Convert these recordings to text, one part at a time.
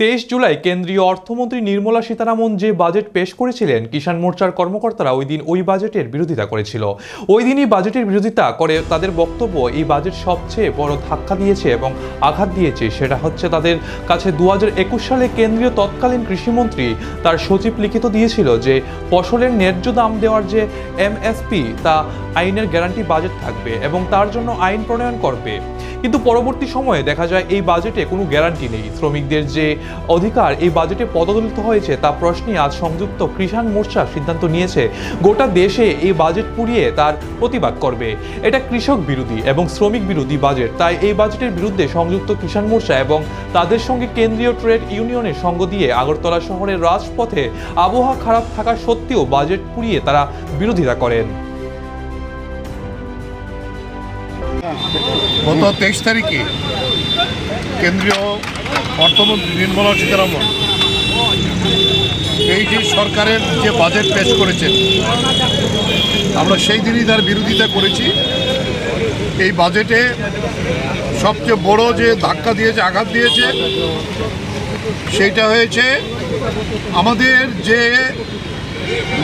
তেইশ জুলাই কেন্দ্রীয় অর্থমন্ত্রী নির্মলা সীতারামন যে বাজেট পেশ করেছিলেন, কিষাণ মোর্চার কর্মকর্তারা ওই দিন ওই বাজেটের বিরোধিতা করেছিল। ওই দিনই বাজেটের বিরোধিতা করে তাদের বক্তব্য, এই বাজেট সবচেয়ে বড় ধাক্কা দিয়েছে এবং আঘাত দিয়েছে, সেটা হচ্ছে তাদের কাছে দু হাজার একুশ সালে কেন্দ্রীয় তৎকালীন কৃষিমন্ত্রী তার সচিব লিখিত দিয়েছিল যে, ফসলের ন্যায্য দাম দেওয়ার যে এমএসপি তা আইনের গ্যারান্টি বাজেট থাকবে এবং তার জন্য আইন প্রণয়ন করবে। কিন্তু পরবর্তী সময়ে দেখা যায় এই বাজেটে কোনো গ্যারান্টি নেই। শ্রমিকদের যে অধিকার, এই বাজেটে পদদলিত হয়েছে, তা প্রশ্নে আজ সংযুক্ত কৃষাণ মোর্চা সিদ্ধান্ত নিয়েছে, গোটা দেশে এই বাজেট পুড়িয়ে তার প্রতিবাদ করবে। এটা কৃষক বিরোধী এবং শ্রমিক বিরোধী বাজেট তাই এই বাজেটের বিরুদ্ধে সংযুক্ত কিষাণ মোর্চা এবং তাদের সঙ্গে কেন্দ্রীয় ট্রেড ইউনিয়নের সঙ্গ দিয়ে আগরতলা শহরের রাজপথে আবহাওয়া খারাপ থাকা সত্ত্বেও বাজেট পুড়িয়ে তারা বিরোধিতা করেন। গত তেইশ তারিখে কেন্দ্রীয় অর্থমন্ত্রী নির্মলা সীতারামন এই যে সরকারের যে বাজেট পেশ করেছেন, আমরা সেই দিনই তার বিরোধিতা করেছি। এই বাজেটে সবচেয়ে বড় যে ধাক্কা দিয়েছে, আঘাত দিয়েছে, সেইটা হয়েছে আমাদের যে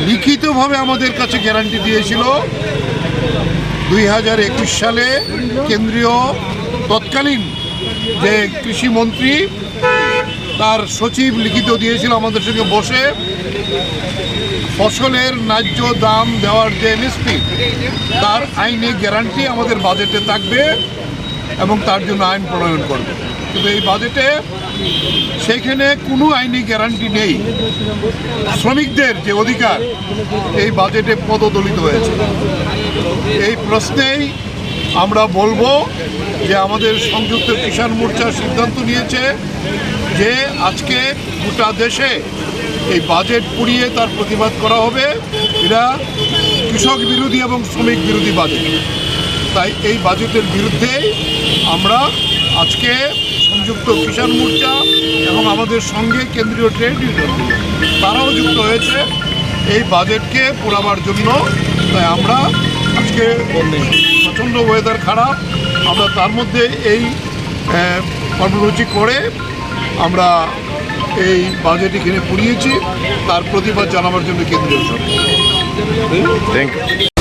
লিখিতভাবে আমাদের কাছে গ্যারান্টি দিয়েছিল দুই হাজার একুশ সালে কেন্দ্রীয় তৎকালীন যে কৃষিমন্ত্রী তার সচিব লিখিত দিয়েছিল আমাদের সঙ্গে বসে, ফসলের ন্যায্য দাম দেওয়ার যে এমএসপি তার আইনে গ্যারান্টি আমাদের বাজেটে থাকবে। এবং তার জন্য আইন প্রণয়ন করবে। কিন্তু এই বাজেটে সেখানে কোনো আইনি গ্যারান্টি নেই। শ্রমিকদের যে অধিকার, এই বাজেটে পদদলিত হয়েছে। এই প্রশ্নেই আমরা বলব যে আমাদের সংযুক্ত কিষাণ মোর্চা সিদ্ধান্ত নিয়েছে যে আজকে গোটা দেশে এই বাজেট পুড়িয়ে তার প্রতিবাদ করা হবে। এরা কৃষক বিরোধী এবং শ্রমিক বিরোধী বাজেট। তাই এই বাজেটের বিরুদ্ধে আমরা আজকে সংযুক্ত কিষাণ মোর্চা এবং আমাদের সঙ্গে কেন্দ্রীয় ট্রেড ইউনিয়ন তারাও যুক্ত হয়েছে। এই বাজেটকে পোড়াবার জন্য তাই আমরা আজকে প্রচণ্ড ওয়েদার খারাপ। আমরা তার মধ্যে এই কর্মসূচি করে আমরা এই বাজেট এখানে পুড়িয়েছি। তার প্রতিবাদ জানাবার জন্য কেন্দ্রীয় সরকার। Thank you